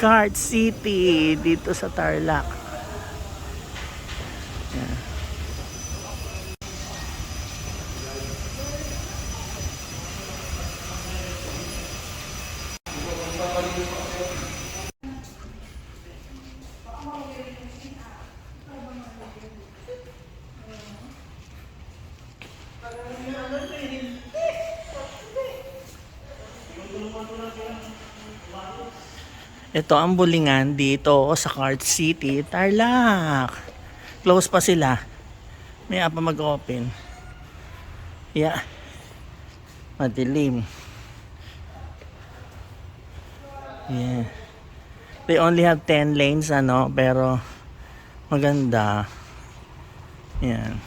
Cart City dito sa Tarlac. Yan. Ito ang bulingan dito sa Cart City, Tarlac. Close pa sila. May pa mag-open. Yeah. Madilim. Yeah. They only have 10 lanes ano, pero maganda. Yan.